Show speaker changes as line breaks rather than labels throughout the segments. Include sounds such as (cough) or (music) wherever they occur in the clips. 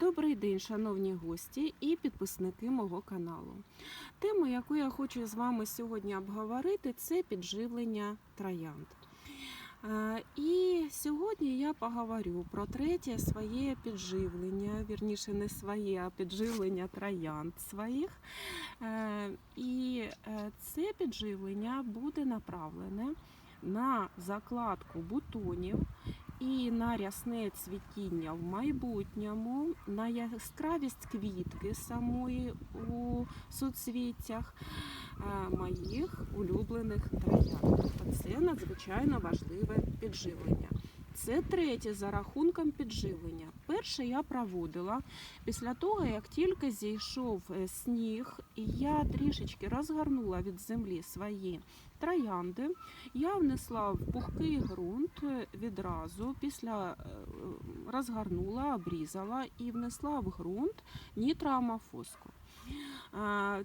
Добрий день, шановні гості і підписники мого каналу. Тема, яку я хочу з вами сьогодні обговорити, це підживлення троянд. І сьогодні я поговорю про третє своє підживлення, вірніше не своє, а підживлення троянд своїх. Е, І е, це підживлення буде направлене на закладку бутонів і на рясне цвітіння в майбутньому, на яскравість квітки самої у суцвіттях е, моїх улюблених троянд. Це надзвичайно важливе підживлення. Це третє за рахунком підживлення. Перше я проводила після того, як тільки зійшов е, сніг, і я трішечки розгорнула від землі свої троянди. Я внесла в пухкий ґрунт е, відразу, після е, розгорнула, обрізала і внесла в ґрунт нітроамофоску.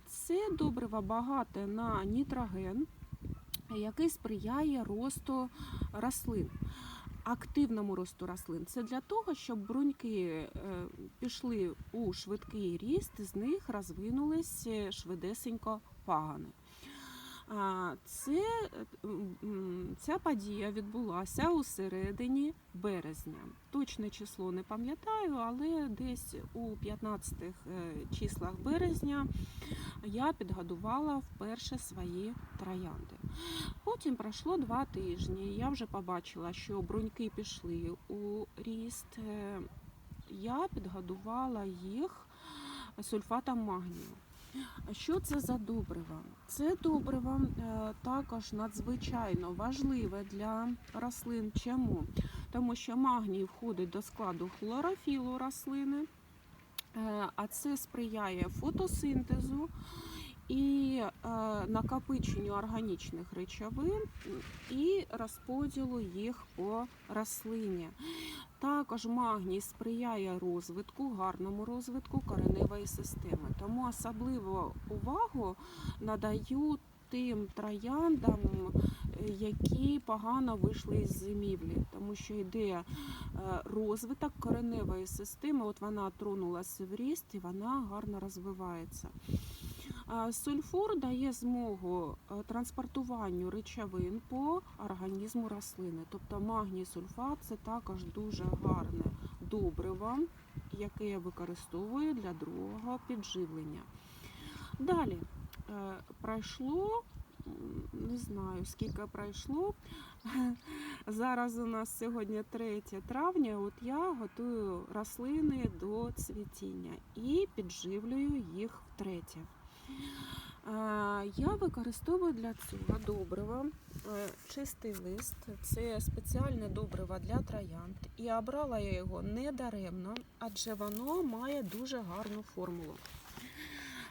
Це добриво багате на нітроген, який сприяє росту рослин. Активному росту рослин це для того, щоб бруньки е, пішли у швидкий ріст, з них розвинулись е, швидесенько пагани. Це, ця подія відбулася у середині березня. Точне число не пам'ятаю, але десь у 15 е, числах березня я підгодувала вперше свої троянди. Потім пройшло два тижні. Я вже побачила, що бруньки пішли у ріст. Е, Я підгодувала їх сульфатом магнію. Що це за добриво? Це добриво е, також надзвичайно важливе для рослин. Чому? Тому що магній входить до складу хлорофілу рослини, е, а це сприяє фотосинтезу і е, накопиченню органічних речовин і розподілу їх по рослині. Також магній сприяє розвитку, гарному розвитку кореневої системи. Тому особливу увагу надаю тим трояндам, е, які погано вийшли з зимівлі, тому що йде е, розвиток кореневої системи. От вона тронулася в ріст і вона гарно розвивається. Сульфур дає змогу е, транспортуванню речовин по організму рослини. Тобто магній сульфат це також дуже гарне добриво, яке я використовую для другого підживлення. Далі е, пройшло, не знаю скільки пройшло. (laughs) Зараз у нас сьогодні 3 травня. От я готую рослини до цвітіння і підживлюю їх втретє. Я використовую для цього добриво е, чистий лист. Це спеціальне добриво для троянд. І обрала я його не даремно, адже воно має дуже гарну формулу.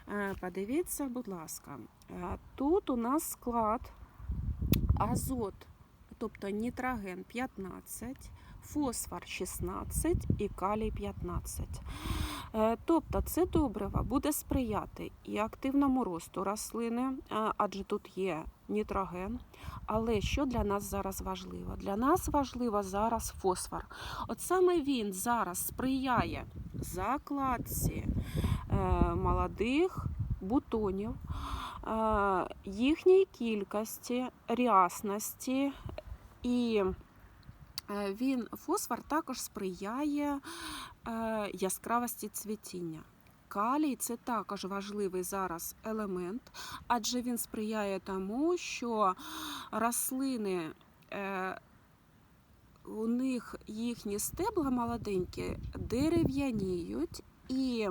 Е, Подивіться, будь ласка, Е, тут у нас склад азот, тобто нітроген 15, фосфор 16 і калій 15. Е, Тобто це добриво буде сприяти і активному росту рослини, е, адже тут є нітроген. Але що для нас зараз важливо? Для нас важливо зараз фосфор. От саме він зараз сприяє закладці е, молодих бутонів, їхній кількості, рясності і він фосфор також сприяє е, яскравості цвітіння. Калій це також важливий зараз елемент, адже він сприяє тому, що рослини е, у них їхні стебла молоденькі дерев'яніють, і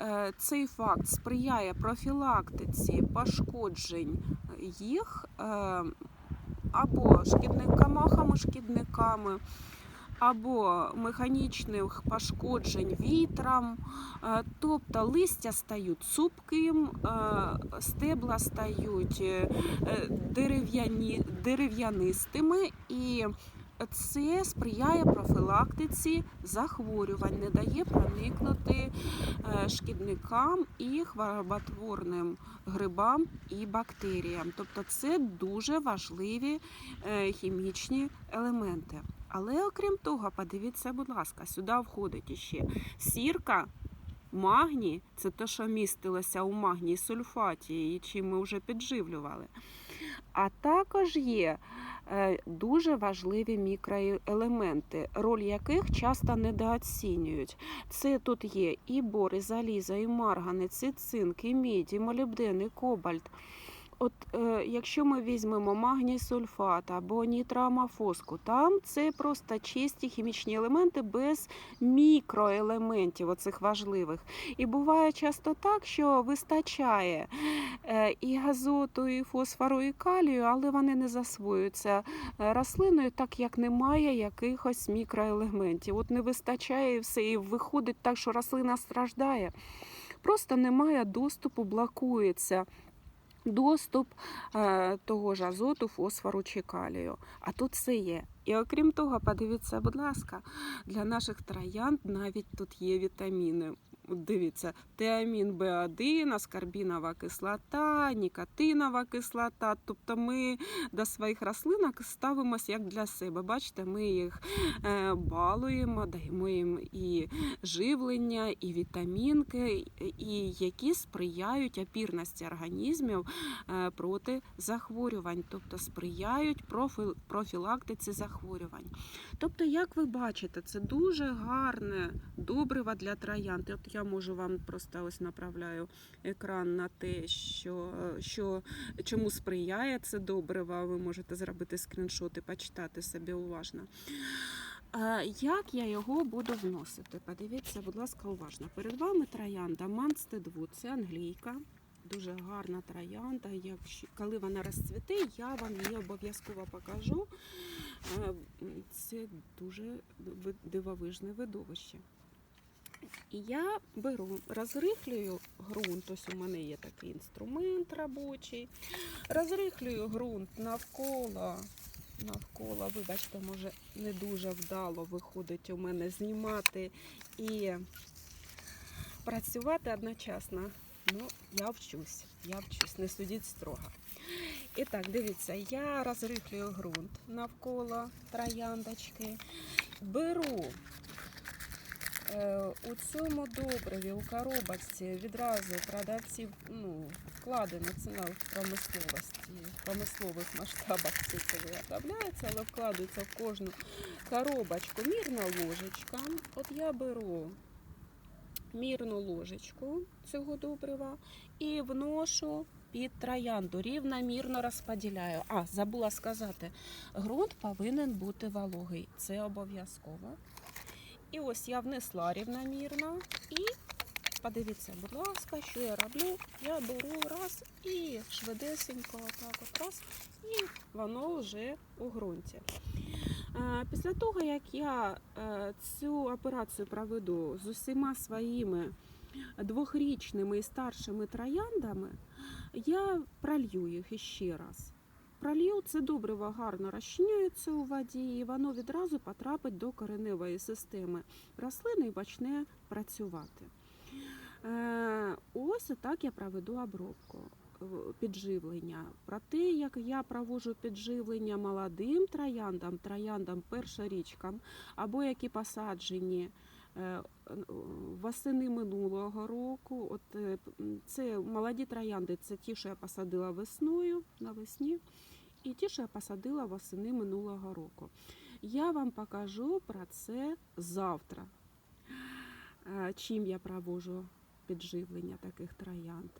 е, цей факт сприяє профілактиці пошкоджень їх е, або шкідниками, шкідниками, або механічних пошкоджень вітром. Е, Тобто листя стають цупким, е, стебла стають е, дерев'янистими і це сприяє профілактиці захворювань, не дає проникнути е, шкідникам і хвороботворним грибам і бактеріям. Тобто це дуже важливі е, хімічні елементи. Але окрім того, подивіться, будь ласка, сюди входить іще сірка, магній, це те, що містилося у магній сульфаті, і чим ми вже підживлювали. А також є дуже важливі мікроелементи, роль яких часто недооцінюють. Це тут є і бори, заліза, і маргани, і цинк, і мідь, і молібден, і кобальт. От е, якщо ми візьмемо магній сульфат або нітроамофоску, там це просто чисті хімічні елементи без мікроелементів, оцих важливих. І буває часто так, що вистачає е, і газоту, і фосфору, і калію, але вони не засвоюються е, рослиною, так як немає якихось мікроелементів. От не вистачає і все, і виходить так, що рослина страждає. Просто немає доступу, блокується доступ е, того ж азоту, фосфору чи калію. А тут все є. І окрім того, подивіться, будь ласка, для наших троянд навіть тут є вітаміни. Дивіться, теамін Б1, аскарбінова кислота, нікотинова кислота. Тобто ми до своїх рослинок ставимося як для себе. Бачите, ми їх е, балуємо, даємо їм і живлення, і вітамінки, і які сприяють опірності організмів е, проти захворювань, тобто сприяють профі- профілактиці захворювань. Тобто, як ви бачите, це дуже гарне добриво для троянд. Я можу вам просто ось направляю екран на те, що, що чому сприяє це добриво. Ви можете зробити скріншоти, почитати собі уважно. Як я його буду вносити? Подивіться, будь ласка, уважно. Перед вами троянда Манстедвуд, це англійка. Дуже гарна троянда. Коли вона розцвіте, я вам її обов'язково покажу. Е, Це дуже дивовижне видовище. І я беру, розрихлюю ґрунт. Ось у мене є такий інструмент робочий. Розрихлюю ґрунт навколо. Навколо, вибачте, може не дуже вдало виходить у мене знімати і працювати одночасно. Ну, я вчусь, я вчусь, не судіть строго. І так, дивіться, я розрихлюю ґрунт навколо трояндочки. Беру у цьому добриві, у коробочці відразу продавців ну, вкладена ціна в промисловості, в промислових масштабах це виготовляється, але вкладається в кожну коробочку мірна ложечка. От я беру мірну ложечку цього добрива і вношу під троянду, рівномірно розподіляю. А, забула сказати, ґрунт повинен бути вологий. Це обов'язково. І ось я внесла рівномірно і подивіться, будь ласка, що я роблю. Я беру раз і швидесенько отак от раз, і воно вже у ґрунті. Після того, як я е, цю операцію проведу з усіма своїми двохрічними і старшими трояндами, я пролью їх іще раз. Пролью це добриво гарно розчиняється у воді, і воно відразу потрапить до кореневої системи рослини і почне працювати. Е, Ось так я проведу обробку е, підживлення. Про те, як я проводжу підживлення молодим трояндам, трояндам першорічкам, або які посаджені восени минулого року. От е, це молоді троянди, це ті, що я посадила весною навесні, і ті, що я посадила восени минулого року. Я вам покажу про це завтра. Е, Чим я провожу підживлення таких троянд.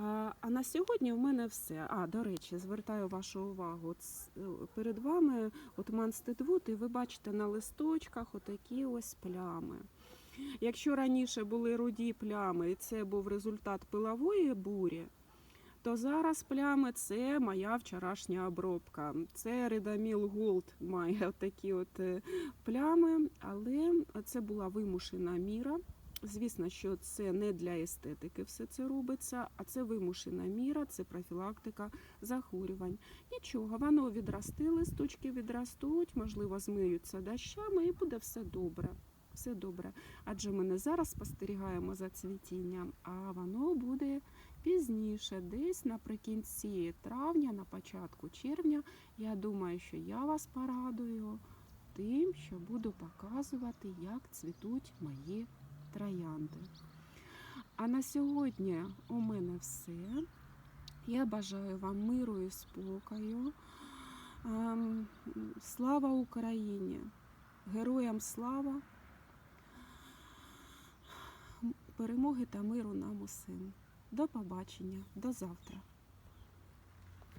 А, на сьогодні в мене все. А, до речі, звертаю вашу увагу. е, Перед вами от Манстедвуд, і ви бачите на листочках отакі ось плями. Якщо раніше були руді плями, і це був результат пилової бурі, то зараз плями це моя вчорашня обробка. Це Редаміл Голд має (laughs) такі от е, плями, але це була вимушена міра. Звісно, що це не для естетики все це робиться, а це вимушена міра, це профілактика захворювань. Нічого, воно відросте, листочки відростуть, можливо, змиються дощами і буде все добре. Все добре. Адже ми не зараз спостерігаємо за цвітінням, а воно буде пізніше, десь наприкінці травня, на початку червня. Я думаю, що я вас порадую тим, що буду показувати, як цвітуть мої троянди. А на сьогодні у мене все. Я бажаю вам миру і спокою. Ем, Слава Україні! Героям слава! Перемоги та миру нам усім. До побачення, до завтра.